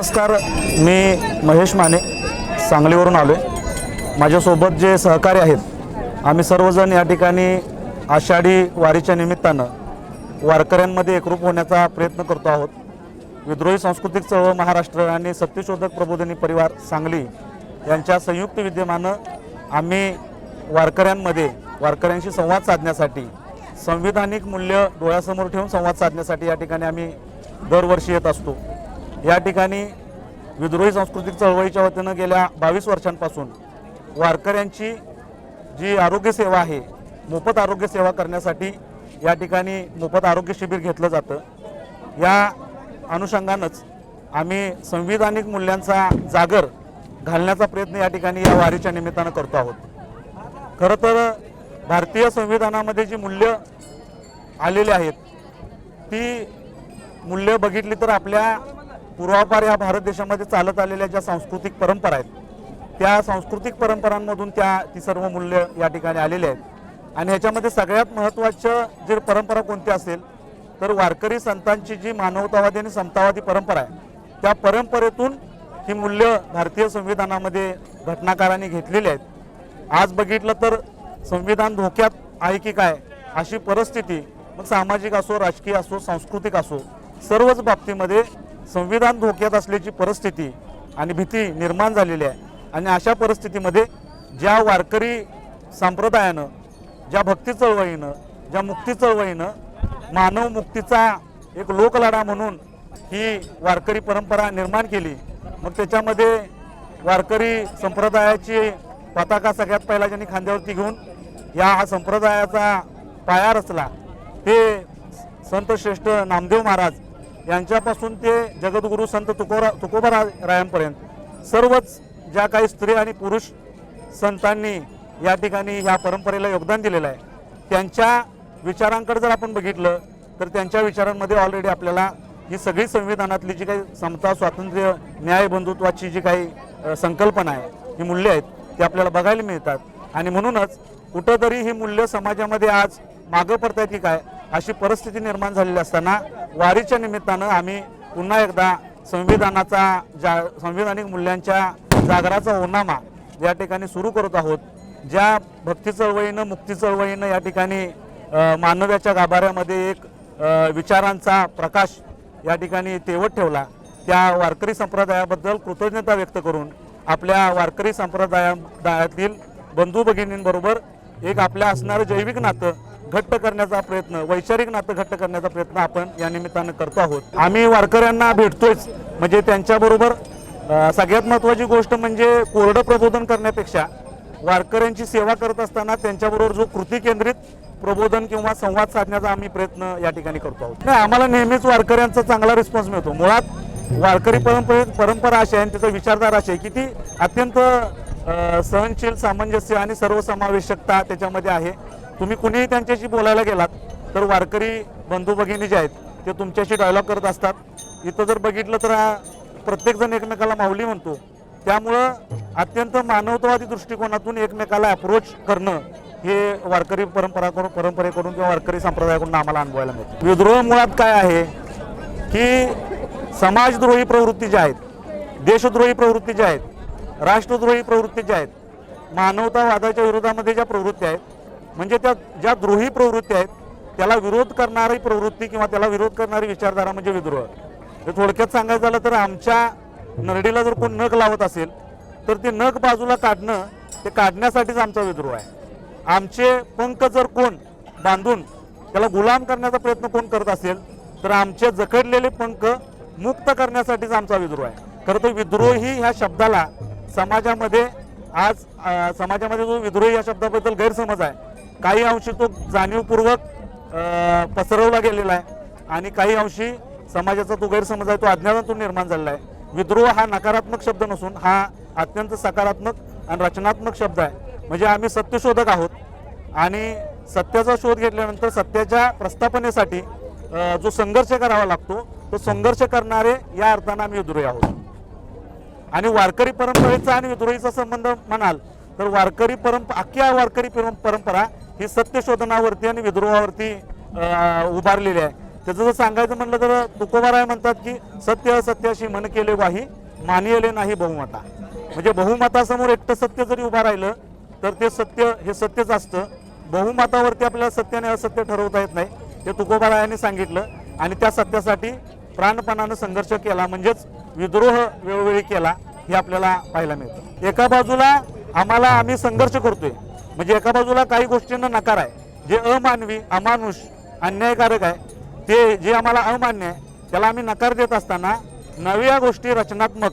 नमस्कार मी महेश माने सांगलीवरून आलो आहे माझ्यासोबत जे सहकारी आहेत आम्ही सर्वजण या ठिकाणी आषाढी वारीच्या निमित्तानं वारकऱ्यांमध्ये एकरूप होण्याचा प्रयत्न करतो आहोत. विद्रोही सांस्कृतिक चळवळ महाराष्ट्र आणि सत्यशोधक प्रबोधिनी परिवार सांगली यांच्या संयुक्त विद्यमानं आम्ही वारकऱ्यांमध्ये वारकऱ्यांशी संवाद साधण्यासाठी संविधानिक मूल्य डोळ्यासमोर ठेवून संवाद साधण्यासाठी या ठिकाणी आम्ही दरवर्षी येत असतो. या ठिकाणी विद्रोही सांस्कृतिक चळवळीच्या वतीनं गेल्या बावीस वर्षांपासून वारकऱ्यांची जी आरोग्यसेवा आहे मोफत आरोग्यसेवा करण्यासाठी या ठिकाणी मोफत आरोग्य शिबिर घेतलं जातं. या अनुषंगानंच आम्ही संविधानिक मूल्यांचा जागर घालण्याचा प्रयत्न या ठिकाणी या वारीच्या निमित्तानं करतो आहोत. खरं तर भारतीय संविधानामध्ये जी मूल्य आलेली आहेत ती मूल्य बघितली तर आपल्या पूर्वापार या भारत देशामध्ये चालत आलेल्या ज्या सांस्कृतिक परंपरा आहेत त्या सांस्कृतिक परंपरांमधून त्या ती सर्व मूल्य या ठिकाणी आलेली आहेत. आणि ह्याच्यामध्ये सगळ्यात महत्त्वाचं जे परंपरा कोणती असेल तर वारकरी संतांची जी मानवतावादी आणि समतावादी परंपरा आहे त्या परंपरेतून ही मूल्य भारतीय संविधानामध्ये घटनाकारांनी घेतलेली आहेत. आज बघितलं तर संविधान धोक्यात आहे की काय अशी परिस्थिती मग सामाजिक असो राजकीय असो सांस्कृतिक असो सर्वच बाबतीमध्ये संविधान धोक्यात असल्याची परिस्थिती आणि भीती निर्माण झालेली आहे. आणि अशा परिस्थितीमध्ये ज्या वारकरी संप्रदायानं ज्या भक्ती चळवळीनं ज्या मुक्ती चळवळीनं मानव मुक्तीचा एक लोकलढा म्हणून ही वारकरी परंपरा निर्माण केली मग त्याच्यामध्ये वारकरी संप्रदायाची पताका सगळ्यात पहिला ज्यांनी खांद्यावरती घेऊन या हा संप्रदायाचा पाया रचला ते संत श्रेष्ठ नामदेव महाराज यांच्यापासून ते जगद्गुरू संत तुकोरा तुकोबा रा रायांपर्यंत सर्वच ज्या काही स्त्री आणि पुरुष संतांनी या ठिकाणी ह्या परंपरेला योगदान दिलेलं आहे त्यांच्या विचारांकडे जर आपण बघितलं तर त्यांच्या विचारांमध्ये ऑलरेडी आपल्याला ही सगळी संविधानातली जी काही समता स्वातंत्र्य न्याय बंधुत्वाची जी काही संकल्पना आहे ही मूल्य आहेत ती आपल्याला बघायला मिळतात. आणि म्हणूनच कुठंतरी ही मूल्य समाजामध्ये आज मागं आहेत की काय? अशी परिस्थिती निर्माण झालेली असताना वारीच्या निमित्तानं आम्ही पुन्हा एकदा संविधानाचा जा संविधानिक मूल्यांच्या जागराचा ओनामा या ठिकाणी सुरू करत आहोत. ज्या भक्ती चळवळीनं मुक्ती चळवळीनं या ठिकाणी मानव्याच्या गाभाऱ्यामध्ये एक विचारांचा प्रकाश या ठिकाणी तेवत ठेवला. त्या वारकरी संप्रदायाबद्दल कृतज्ञता व्यक्त करून आपल्या वारकरी संप्रदायातील बंधू भगिनींबरोबर एक आपल्या असणारं जैविक नातं घट्ट करण्याचा प्रयत्न वैचारिक नातं घट्ट करण्याचा प्रयत्न आपण या निमित्तानं करतो आहोत. आम्ही वारकऱ्यांना भेटतोच म्हणजे त्यांच्याबरोबर सगळ्यात महत्त्वाची गोष्ट म्हणजे कोरडं प्रबोधन करण्यापेक्षा वारकऱ्यांची सेवा करत असताना त्यांच्याबरोबर जो कृती केंद्रित प्रबोधन किंवा संवाद साधण्याचा आम्ही प्रयत्न या ठिकाणी करतो आहोत. नाही आम्हाला नेहमीच वारकऱ्यांचा चांगला रिस्पॉन्स मिळतो. मुळात वारकरी परंपरे परंपरा अशी आहे आणि त्याचा विचारधारा अशी आहे की ती अत्यंत सहनशील सामंजस्य आणि सर्वसमावेशकता त्याच्यामध्ये आहे. तुम्ही कुणीही त्यांच्याशी बोलायला गेलात तर वारकरी बंधू भगिनी जे आहेत ते तुमच्याशी डायलॉग करत असतात. इथं जर बघितलं तर हा प्रत्येकजण एकमेकाला माऊली म्हणतो. त्यामुळं अत्यंत मानवतावादी दृष्टिकोनातून एकमेकाला अप्रोच करणं हे वारकरी परंपरा करून परंपरेकडून किंवा वारकरी संप्रदायाकडून आम्हाला अनुभवायला मिळतं. विद्रोह मुळात काय आहे? की समाजद्रोही प्रवृत्ती ज्या आहेत देशद्रोही प्रवृत्ती ज्या आहेत राष्ट्रद्रोही प्रवृत्ती ज्या आहेत मानवतावादाच्या विरोधामध्ये ज्या प्रवृत्ती आहेत म्हणजे त्या ज्या द्रोही प्रवृत्ती आहेत त्याला विरोध करणारी प्रवृत्ती किंवा त्याला विरोध करणारी विचारधारा म्हणजे विद्रोह. हे थोडक्यात सांगायचं झालं तर आमच्या नरडीला जर कोण नख लावत असेल तर ते नख बाजूला काढणं ते काढण्यासाठीच आमचा विद्रोह आहे. आमचे पंख जर कोण बांधून त्याला गुलाम करण्याचा प्रयत्न कोण करत असेल तर आमचे जखडलेले पंख मुक्त करण्यासाठीच आमचा विद्रोह आहे. खरं तर विद्रोही ह्या शब्दाला समाजामध्ये आज समाजामध्ये जो विद्रोही या शब्दाबद्दल गैरसमज आहे काही अंशी तो जाणीवपूर्वक पसरवला गेलेला आहे. आणि काही अंशी समाजाचा तो गैरसमज आहे तो अज्ञानातून निर्माण झालेला आहे. विद्रोह हा नकारात्मक शब्द नसून हा अत्यंत सकारात्मक आणि रचनात्मक शब्द आहे. म्हणजे आम्ही सत्यशोधक आहोत. आणि सत्याचा शोध घेतल्यानंतर सत्याच्या प्रस्थापनेसाठी जो संघर्ष करावा लागतो तो संघर्ष करणारे या अर्थानं आम्ही विद्रोही आहोत. आणि वारकरी परंपरेचा आणि विद्रोहीचा संबंध म्हणाल तर वारकरी परंप अख्ख्या वारकरी परंपरा ही सत्यशोधनावरती आणि विद्रोहावरती उभारलेली आहे. त्याचं जर सांगायचं म्हटलं तर तुकोबाराय म्हणतात की सत्य असत्याशी मन केले वाही मानियले नाही बहुमता. म्हणजे बहुमतासमोर एकटं सत्य जरी उभं राहिलं तर ते सत्य हे सत्यच असतं. बहुमतावरती आपल्याला सत्य आणि असत्य ठरवता येत नाही ते तुकोबारायांनी सांगितलं. आणि त्या सत्यासाठी प्राणपणानं संघर्ष केला म्हणजेच विद्रोह वेळोवेळी केला हे आपल्याला पाहायला मिळतं. एका बाजूला आम्हाला आम्ही संघर्ष करतोय. म्हणजे एका बाजूला काही गोष्टींना नकार आहे. जे अमानवी अमानुष अन्यायकारक आहे ते जे आम्हाला अमान्य आहे त्याला आम्ही नकार देत असताना नव्या गोष्टी रचनात्मक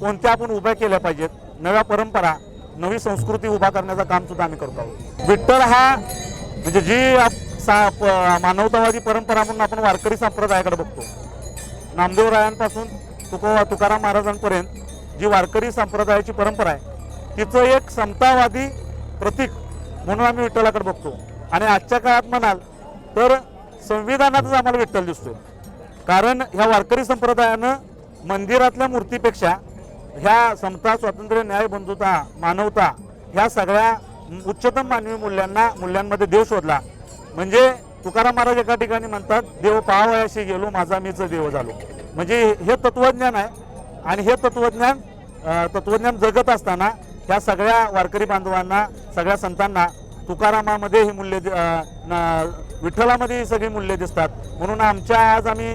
कोणत्या आपण उभ्या केल्या पाहिजेत नव्या परंपरा नवी संस्कृती उभा करण्याचं काम सुद्धा आम्ही करतो आहोत. विठ्ठल हा म्हणजे जी सा- प- मानवतावादी परंपरा म्हणून आपण वारकरी संप्रदायाकडे बघतो. नामदेवरायांपासून तुको तुकाराम महाराजांपर्यंत जी वारकरी संप्रदायाची परंपरा आहे तिचं एक समतावादी प्रतीक म्हणून आम्ही विठ्ठलाकडे बघतो. आणि आजच्या काळात म्हणाल तर संविधानातच आम्हाला विठ्ठल दिसतो कारण ह्या वारकरी संप्रदायानं मंदिरातल्या मूर्तीपेक्षा ह्या समता स्वातंत्र्य न्याय बंधुता मानवता ह्या सगळ्या उच्चतम मानवी मूल्यांना मूल्यांमध्ये देव शोधला. म्हणजे तुकाराम महाराज एका ठिकाणी म्हणतात देव पाहावयाशी गेलो माझा मीच देव झालो. म्हणजे हे तत्वज्ञान आहे. आणि हे तत्वज्ञान तत्त्वज्ञान तत्वज्ञान जगत असताना ह्या सगळ्या वारकरी बांधवांना सगळ्या संतांना तुकारामामध्ये ही मूल्य विठ्ठलामध्ये ही सगळी मूल्य दिसतात. म्हणून आमच्या आज आम्ही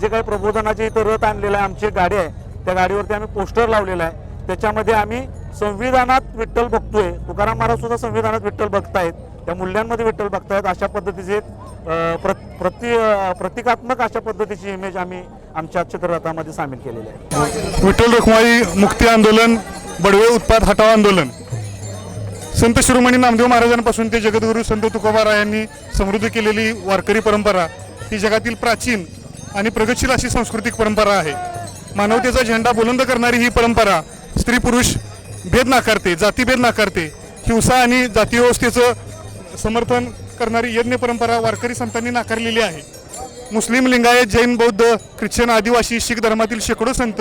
जे काही प्रबोधनाचे इथं रथ आणलेलं आहे आमची गाडी आहे त्या गाडीवरती आम्ही पोस्टर लावलेलं आहे. त्याच्यामध्ये आम्ही संविधानात विठ्ठल बघतोय. तुकाराम महाराज सुद्धा संविधानात विठ्ठल बघतायत. त्या मूल्यांमध्ये विठ्ठल बघतात. अशा पद्धतीचे प्र- प्रति प्रतिकात्मक अशा पद्धतीची इमेज आम्ही आमच्या चित्ररथामध्ये सामील केलेली आहे. विठ्ठल रखुमाई मुक्ती आंदोलन बडवे उत्पाद हटाव आंदोलन. संत शिरोमणी नामदेव महाराजांपासून ते जगद्गुरू संत तुकोबारायांनी समृद्ध केलेली वारकरी परंपरा ही जगातील प्राचीन आणि प्रगतशील अशी सांस्कृतिक परंपरा आहे. मानवतेचा झेंडा बुलंद करणारी ही परंपरा स्त्री पुरुष भेद नाकारते जातीभेद नाकारते. हिंसा आणि जातीव्यवस्थेचं समर्थन करणारी यज्ञ परंपरा वारकरी संतांनी नाकारलेली आहे. मुस्लिम लिंगायत जैन बौद्ध ख्रिश्चन आदिवासी शीख धर्मातील शेकडो संत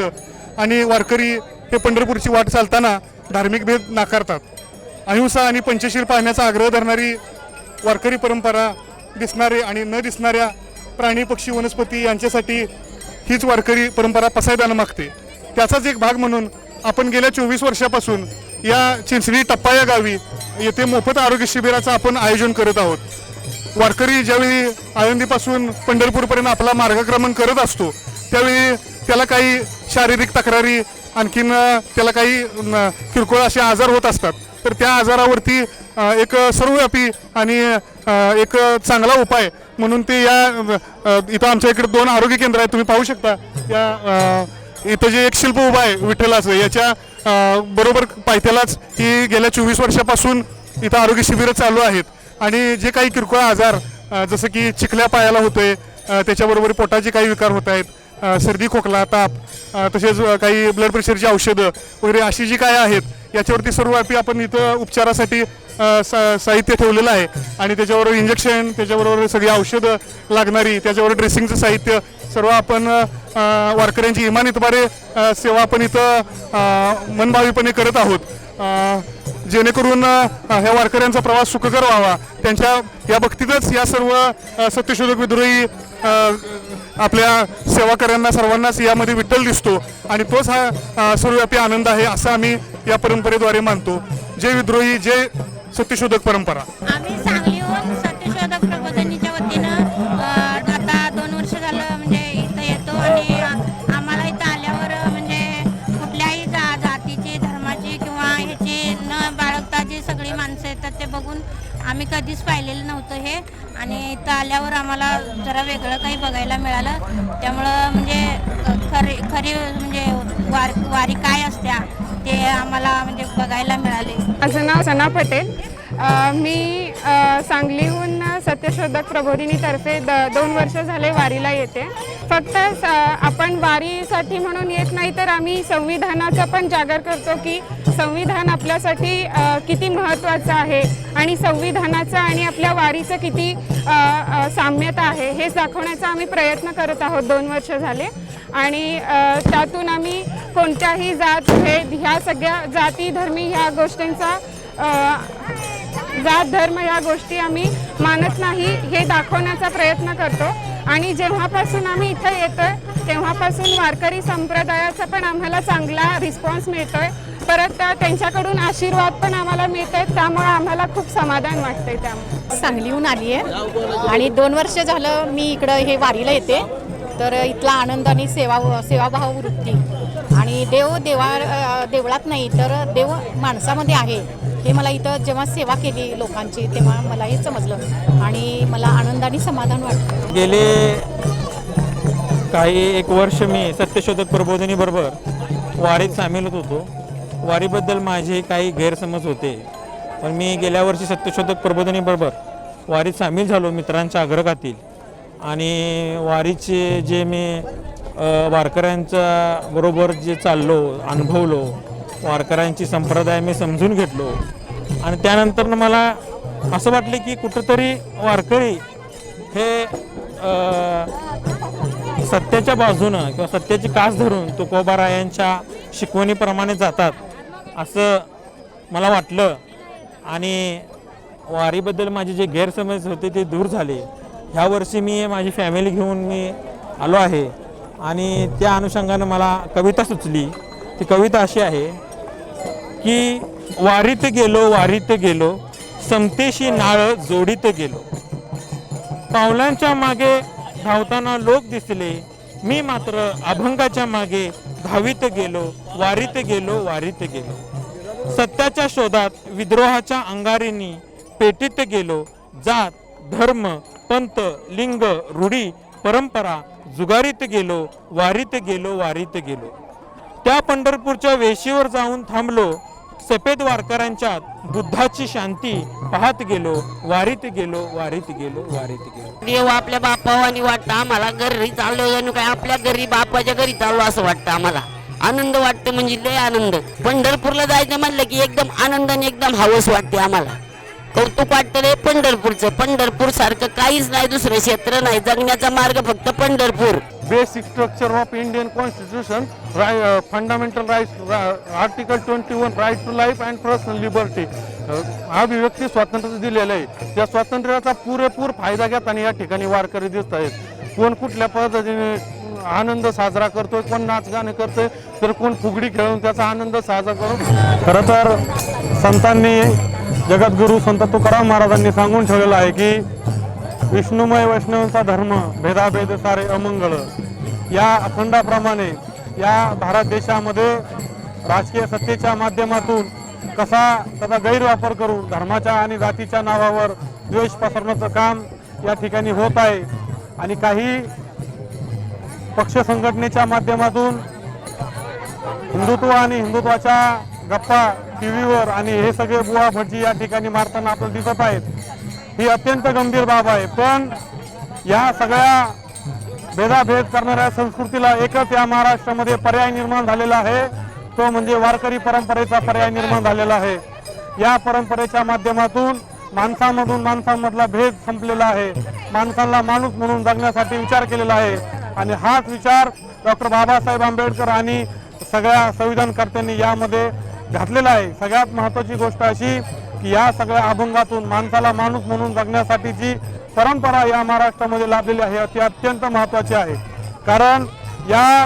आणि वारकरी हे पंढरपूरची वाट चालताना धार्मिक भेद नाकारतात. अहिंसा आणि पंचशील पाहण्याचा आग्रह धरणारी वारकरी परंपरा दिसणारे आणि न दिसणाऱ्या प्राणी पक्षी वनस्पती यांच्यासाठी हीच वारकरी परंपरा पसायदानं मागते. त्याचाच एक भाग म्हणून आपण गेल्या चोवीस वर्षापासून या चिंचणी टप्पा या गावी येथे मोफत आरोग्य शिबिराचं आपण आयोजन करत आहोत. वारकरी ज्यावेळी आळंदीपासून पंढरपूरपर्यंत आपला मार्गक्रमण करत असतो त्यावेळी त्याला काही शारीरिक तक्रारी आणखीन त्याला काही किरकोळ असे आजार होत असतात. तर त्या आजारावरती एक सर्वव्यापी आणि एक चांगला उपाय म्हणून ते या इथं आमच्या इकडे दोन आरोग्य केंद्र आहेत तुम्ही पाहू शकता. या इथं जे एक शिल्प उभं आहे विठ्ठलाचं याच्या बरोबर पायथ्यालाच ही गेल्या चोवीस वर्षापासून इथं आरोग्य शिबिरं चालू आहेत. आणि जे काही किरकोळ आजार जसं की चिखल्या पायाला होतोय त्याच्याबरोबर पोटाचे काही विकार होत आहेत सर्दी खोकला ताप तसेच काही ब्लड प्रेशरची औषधं वगैरे अशी जी काय आहेत याच्यावरती सर्वव्यापी आपण इथं उपचारासाठी सा- साहित्य ठेवलेलं आहे. आणि त्याच्याबरोबर इंजेक्शन त्याच्याबरोबर सगळी औषधं लागणारी त्याच्याबरोबर ड्रेसिंगचं साहित्य सर्व आपण वारकऱ्यांची इमानीतबारे सेवा आपण इथं मनभावीपणे करत आहोत. जेणेकरून ह्या वारकऱ्यांचा प्रवास सुखकर व्हावा. त्यांच्या या भक्तीतच या सर्व सत्यशोधक विद्रोही आपल्या सेवाकऱ्यांना सर्वांनाच यामध्ये विठ्ठल दिसतो. आणि तोच हा सर्वव्यापी आनंद आहे असं आम्ही या परंपरेद्वारे मानतो. जय विद्रोही जय सत्यशोधक परंपरा. कधीच पाहिलेलं नव्हतं हे. आणि इथं आल्यावर आम्हाला जरा वेगळं काही बघायला मिळालं. त्यामुळं म्हणजे खरी खरी म्हणजे वार वारी काय असत्या ते आम्हाला म्हणजे बघायला मिळाले. माझं नाव सना पटेल. मी सांगलीहून सत्यशोधक प्रबोधिनीतर्फे द दोन वर्ष झाले वारीला येते. फक्त आपण वारीसाठी म्हणून येत नाही तर आम्ही संविधानाचा पण जागर करतो की संविधान आपल्यासाठी किती महत्त्वाचं आहे आणि संविधानाचं आणि आपल्या वारीचं किती साम्यता आहे हे दाखवण्याचा आम्ही प्रयत्न करत आहोत दोन वर्ष झाले. आणि त्यातून आम्ही कोणत्याही जात भेद ह्या सगळ्या जाती धर्मी ह्या गोष्टींचा जात धर्म ह्या गोष्टी आम्ही मानत नाही हे दाखवण्याचा प्रयत्न करतो. आणि जेव्हापासून आम्ही इथं येतोय तेव्हापासून वारकरी संप्रदायाचा पण आम्हाला चांगला रिस्पॉन्स मिळतोय. परत त्यांच्याकडून आशीर्वाद पण आम्हाला मिळत आहेत त्यामुळे आम्हाला खूप समाधान वाटतंय त्यामुळे. सांगलीहून आली आहे आणि दोन वर्ष झालं मी इकडं हे वारीला येते. तर इथला आनंद आणि सेवा सेवाभाव वृत्ती. आणि देव देवा देवळात नाही तर देव माणसामध्ये आहे. हे मला इथं जेव्हा सेवा केली लोकांची तेव्हा मला हे समजलं आणि मला आनंद आणि समाधान वाटलं. गेले काही एक वर्ष मी सत्यशोधक प्रबोधिनीबरोबर वारीत सामील होत होतो. वारीबद्दल माझे काही गैरसमज होते. पण मी गेल्या वर्षी सत्यशोधक प्रबोधिनीबरोबर वारीत सामील झालो मित्रांच्या आग्रहातील. आणि वारीचे जे मी वारकऱ्यांच्या बरोबर जे चाललो अनुभवलो वारकऱ्यांची संप्रदाय मी समजून घेतलो. आणि त्यानंतर मला असं वाटलं की कुठंतरी वारकरी हे सत्याच्या बाजूनं किंवा सत्याची कास धरून तुकोबारायांच्या शिकवणीप्रमाणे जातात असं मला वाटलं. आणि वारीबद्दल माझे जे गैरसमज होते ते दूर झाले. ह्या वर्षी मी माझी फॅमिली घेऊन मी आलो आहे. आणि त्या अनुषंगानं मला कविता सुचली. ती कविता अशी आहे की वारीत गेलो वारीत गेलो समतेशी नाळ जोडीत गेलो. पावलांच्या मागे धावताना लोक दिसले. मी मात्र अभंगाच्या मागे धावीत गेलो वारीत गेलो वारीत गेलो. सत्याच्या शोधात विद्रोहाच्या अंगारीनी पेटीत गेलो. जात धर्म पंत लिंग रूढी परंपरा जुगारीत गेलो वारीत गेलो वारीत गेलो. त्या पंढरपूरच्या वेशीवर जाऊन थांबलो. सफेद वारकऱ्यांच्या बुद्धाची शांती पाहत गेलो वारीत गेलो वारीत गेलो वारीत गेलो. देव आपल्या बापावानी वाटतं आम्हाला घरी चाललो जणू काय आपल्या घरी बापाच्या घरी चाललो असं वाटतं आम्हाला. आनंद वाटते म्हणजे लय आनंद. पंढरपूरला जायचं म्हणलं की एकदम आनंदाने एकदम हवस वाटते आम्हाला. कौतुक वाटतं रे पंढरपूरचं. पंढरपूर सारखं काहीच नाही दुसरं क्षेत्र नाही. जगण्याचा मार्ग फक्त Pandharpur. Basic structure of Indian Constitution, right, uh, fundamental fundamental rights, uh, Article 21, right to life and personal liberty. Uh, अभिव्यक्ती स्वातंत्र्य दिलेलं आहे. त्या स्वातंत्र्याचा पुरेपूर फायदा घेताना या ठिकाणी वारकरी दिसत आहेत. कोण कुठल्या पद्धतीने आनंद साजरा करतोय कोण नाच गाणं करतोय तर कोण फुगडी खेळून त्याचा आनंद साजरा करून. खरं तर संतांनी जगद्गुरू संत तुकाराम महाराजांनी सांगून ठेवलेलं आहे की विष्णुमय वैष्णवांचा धर्म भेदाभेद सारे अमंगळ. या अखंडाप्रमाणे या भारत देशामध्ये राजकीय सत्तेच्या माध्यमातून कसा त्याचा गैरवापर करून धर्माच्या आणि जातीच्या नावावर द्वेष पसरण्याचं काम या ठिकाणी होत आहे आणि काही पक्ष संघटनेच्या माध्यमातून हिंदुत्व आणि हिंदुत्वाच्या गप्पा टी व्हीवर आणि हे सगळे बुवा भटजी या ठिकाणी मारताना आपल्याला दिसत आहेत. ही अत्यंत गंभीर बाब आहे. पण या सगळ्या भेदाभेद करणाऱ्या संस्कृतीला एकच या महाराष्ट्रामध्ये पर्याय निर्माण झालेला आहे. तो म्हणजे वारकरी परंपरेचा पर्याय निर्माण झालेला आहे. या परंपरेच्या माध्यमातून माणसामधून माणसांमधला भेद संपलेला आहे. माणसांना माणूस म्हणून जगण्यासाठी विचार केलेला आहे. आणि हाच विचार डॉक्टर बाबासाहेब आंबेडकर आणि सगळ्या संविधानकर्त्यांनी यामध्ये घातलेला आहे. सगळ्यात महत्त्वाची गोष्ट अशी की या सगळ्या अभंगातून माणसाला माणूस म्हणून जगण्यासाठीची परंपरा या महाराष्ट्रामध्ये लाभलेली आहे ती अत्यंत महत्त्वाची आहे. कारण या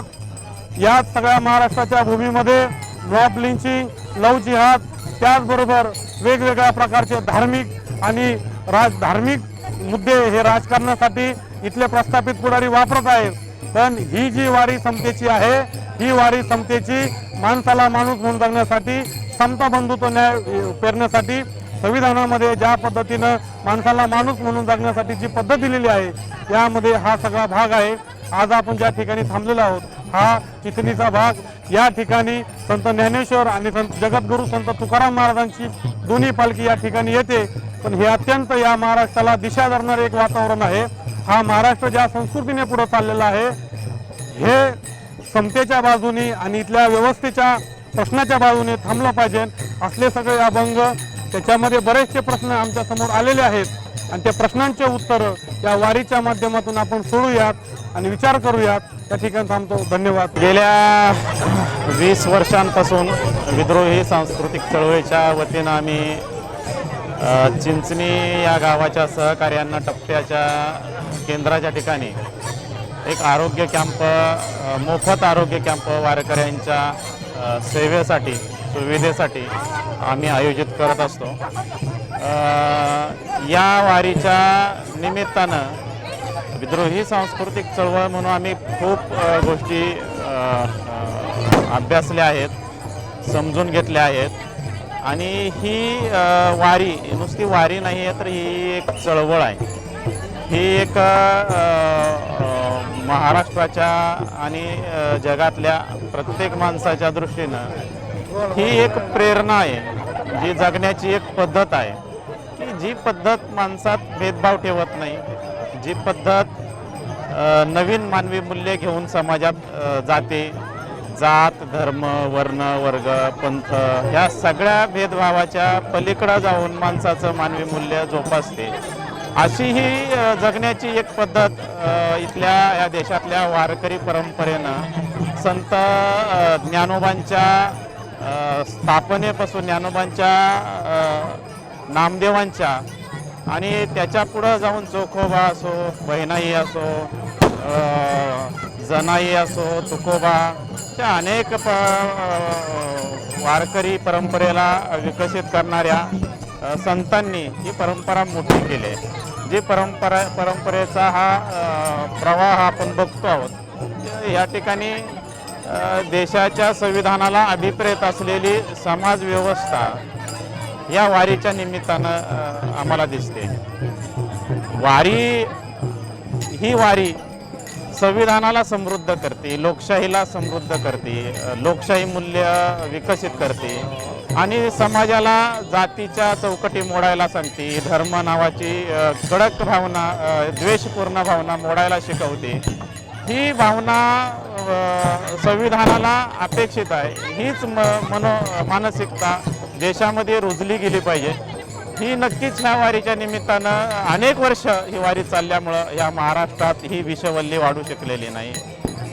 या सगळ्या महाराष्ट्राच्या भूमीमध्ये मॉब लिंचिंग लव जिहाद त्याचबरोबर वेगवेगळ्या प्रकारचे धार्मिक आणि राज धार्मिक मुद्दे हे राजकारणासाठी इथले प्रस्थापित पुढारी वापरत आहेत. पण ही जी वारी समतेची आहे ही वारी समतेची माणसाला माणूस म्हणून जगण्यासाठी समता बंधुत्व न्याय पेरण्यासाठी संविधानामध्ये ज्या पद्धतीनं माणसाला माणूस म्हणून जगण्यासाठी जी पद्धत दिलेली आहे यामध्ये हा सगळा भाग आहे. आज आपण ज्या ठिकाणी थांबलेलो आहोत हा चितणीचा भाग. या ठिकाणी संत ज्ञानेश्वर आणि संत जगद्गुरू संत तुकाराम महाराजांची दोन्ही पालखी या ठिकाणी येते. पण हे अत्यंत या महाराष्ट्राला दिशा धरणारे एक वातावरण आहे. हा महाराष्ट्र ज्या संस्कृतीने पुढे चाललेला आहे हे समतेच्या बाजूने आणि इथल्या व्यवस्थेच्या प्रश्नाच्या बाजूने थांबलं पाहिजे. असले सगळे अभंग त्याच्यामध्ये बरेचसे प्रश्न आमच्यासमोर आलेले आहेत. आणि त्या प्रश्नांचे उत्तरं या वारीच्या माध्यमातून आपण सोडूयात आणि विचार करूयात. त्या ठिकाणी थांबतो. धन्यवाद. गेल्या वीस वर्षांपासून विद्रोही सांस्कृतिक चळवळीच्या वतीनं आम्ही चिंचणी या गावाच्या सहकार्यांना टप्प्याच्या केंद्राच्या ठिकाणी एक आरोग्य कॅम्प मोफत आरोग्य कॅम्प वारकऱ्यांच्या सेवेसाठी सुविधेसाठी आम्ही आयोजित करत असतो. या वारीच्या निमित्तानं विद्रोही सांस्कृतिक चळवळ म्हणून आम्ही खूप गोष्टी अभ्यासल्या आहेत समजून घेतल्या आहेत. आणि ही वारी नुसती वारी नाही आहे तर ही एक चळवळ आहे. ही एक महाराष्ट्राच्या आणि जगातल्या प्रत्येक माणसाच्या दृष्टीनं ही एक प्रेरणा आहे जी जगण्याची एक पद्धत आहे. की जी पद्धत माणसात भेदभाव ठेवत नाही जी पद्धत नवीन मानवी मूल्य घेऊन समाजात जाते. जात धर्म वर्ण वर्ग पंथ या सगळ्या भेदभावाच्या पलीकडं जाऊन माणसाचं मानवी मूल्य जोपासते. अशी ही जगण्याची एक पद्धत इथल्या या देशातल्या वारकरी परंपरेनं संत ज्ञानोबांच्या स्थापनेपासून ज्ञानोबांच्या नामदेवांच्या आणि त्याच्या पुढं जाऊन चोखोबा असो बहिणाई असो जनाई असो तुकोबा त्या अनेक प वारकरी परंपरेला विकसित करणाऱ्या संतांनी ही परंपरा मोठी केली आहे. जे परंपरा परंपरेचा हा प्रवाह आपण बघतो आहोत या ठिकाणी देशाच्या संविधानाला अभिप्रेत असलेली समाजव्यवस्था या वारीच्या निमित्तानं आम्हाला दिसते. वारी ही वारी संविधानाला समृद्ध करते लोकशाहीला समृद्ध करते लोकशाही मूल्य विकसित करते. आणि समाजाला जातीच्या चौकटी मोडायला सांगते धर्म नावाची कडक भावना द्वेषपूर्ण भावना मोडायला शिकवते. ही भावना संविधानाला अपेक्षित आहे. हीच म मनो मानसिकता देशामध्ये रुजली गेली पाहिजे. ही नक्कीच ह्या वारीच्या निमित्तानं अनेक वर्ष ही वारी चालल्यामुळं या महाराष्ट्रात ही विषवल्ली वाढू शकलेली नाही.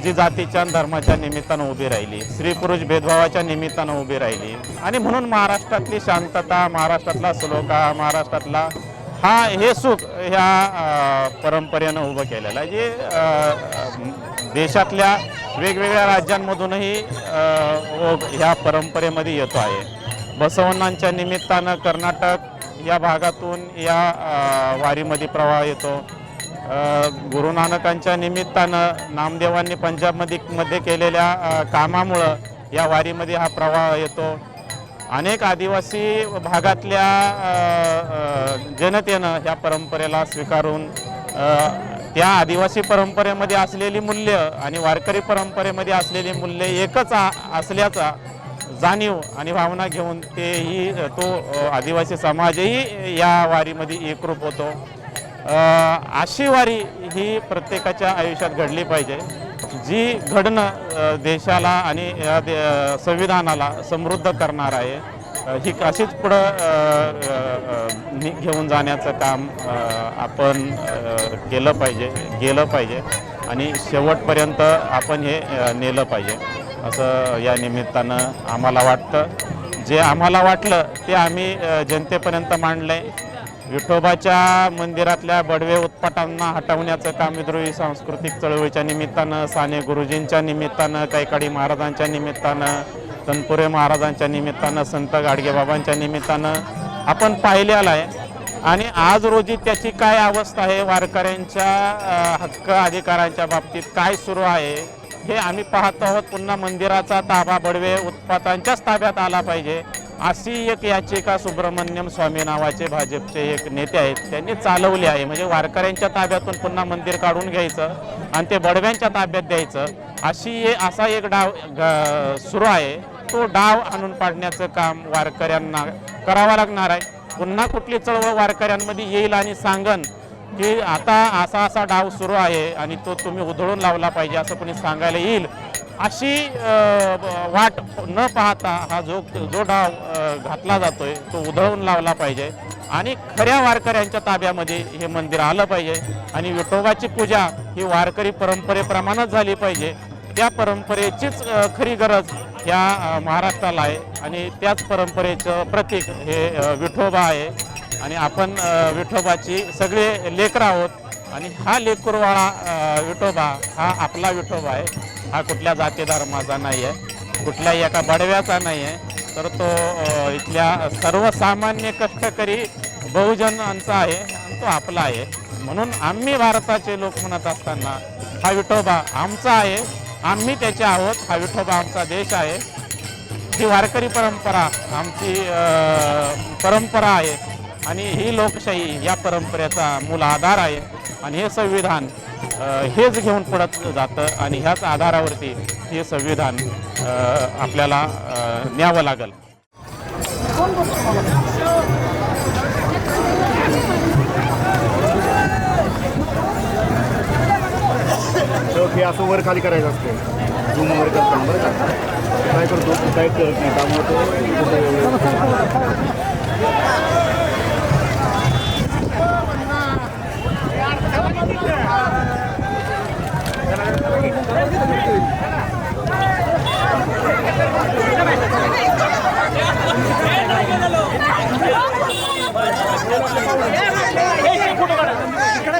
जी जातीच्या आणि धर्माच्या निमित्तानं उभी राहिली स्त्री पुरुष भेदभावाच्या निमित्तानं उभी राहिली. आणि म्हणून महाराष्ट्रातली शांतता महाराष्ट्रातला सलोखा महाराष्ट्रातला हा हे सुख ह्या परंपरेनं उभं केलेलं आहे. जे देशातल्या वेगवेगळ्या राज्यांमधूनही ह्या परंपरेमध्ये येतो आहे. बसवण्णांच्या निमित्तानं कर्नाटक या भागातून या वारीमध्ये प्रवाह येतो. गुरु नानकांच्या निमित्तानं नामदेवांनी पंजाबमध्ये मध्ये केलेल्या कामामुळं या वारीमध्ये हा प्रवाह येतो. अनेक आदिवासी भागातल्या जनतेनं ह्या परंपरेला स्वीकारून त्या आदिवासी परंपरेमध्ये असलेली मूल्य आणि वारकरी परंपरेमध्ये असलेली मूल्य एकच असल्याचा जाणीव आणि भावना घेऊन तेही तो आदिवासी समाजही या वारीमध्ये एकरूप होतो. अशी वारी ही प्रत्येकाच्या आयुष्यात घडली पाहिजे. जी घडणं देशाला आणि या दे- संविधानाला समृद्ध करणार आहे ही अशीच पुढं घेऊन जाण्याचं काम आपण केलं पाहिजे गेलं पाहिजे आणि शेवटपर्यंत आपण हे नेलं पाहिजे. असं या निमित्तानं आम्हाला वाटतं. जे आम्हाला वाटलं ते आम्ही जनतेपर्यंत मांडलं आहे विठोबाच्या मंदिरातल्या बडवे उत्पाटांना हटवण्याचं काम विद्रोही सांस्कृतिक चळवळीच्या निमित्तानं साने गुरुजींच्या निमित्तानं कैकाडी महाराजांच्या निमित्तानं तनपुरे महाराजांच्या निमित्तानं संत गाडगेबाबांच्या निमित्तानं आपण पाहिलेलं आहे. आणि आज रोजी त्याची काय अवस्था आहे? वारकऱ्यांच्या हक्क अधिकारांच्या बाबतीत काय सुरू आहे? हे आम्ही पाहत आहोत. पुन्हा मंदिराचा ताबा बडवे उत्पातांच्याच ताब्यात आला पाहिजे. अशी एक याचिका सुब्रमण्यम स्वामी नावाचे भाजपचे एक नेते आहेत त्यांनी चालवली आहे. म्हणजे वारकऱ्यांच्या ताब्यातून पुन्हा मंदिर काढून घ्यायचं आणि ते बडव्यांच्या ताब्यात द्यायचं. अशी ए- असा एक डाव ग- सुरू आहे. तो डाव आणून पाडण्याचं काम वारकऱ्यांना करावं लागणार आहे. पुन्हा कुठली चळवळ वारकऱ्यांमध्ये येईल आणि सांगन की आता असा असा डाव सुरू आहे आणि तो तुम्ही उधळून लावला पाहिजे असं कोणी सांगायला येईल अशी वाट न पाहता हा जो जो डाव घातला जातोय तो उधळून लावला पाहिजे. आणि खऱ्या वारकऱ्यांच्या ताब्यामध्ये हे मंदिर आलं पाहिजे. आणि विठोबाची पूजा ही वारकरी परंपरेप्रमाणेच झाली पाहिजे. त्या परंपरेचीच खरी गरज ह्या महाराष्ट्राला आहे. आणि त्याच परंपरेचं प्रतीक हे विठोबा आहे. आणि आपण विठोबाची सगळे लेकर आहोत. आणि हा लेकुरवाळा विठोबा हा आपला विठोबा आहे. हा कुठल्या जाती धर्माचा नाही आहे कुठल्याही एका बडव्याचा नाही आहे तर तो इथल्या सर्वसामान्य कष्टकरी बहुजनांचा आहे आणि तो आपला आहे. म्हणून आम्ही भारताचे लोक म्हणत असताना हा विठोबा आमचा आहे आम्ही त्याचे आहोत हा विठोबा आमचा देश आहे. ही वारकरी परंपरा आमची परंपरा आहे. आणि ही लोकशाही या परंपरेचा मूल आधार आहे. आणि हे संविधान हेच घेऊन पुढं जातं आणि ह्याच आधारावरती हे संविधान आपल्याला न्यावं लागेल. हे असं वर खाली करायचं असते. झूम वगैरे करतो बरं का? काय करतो? काय करत नाही. त्यामुळे तो ఇక్కడ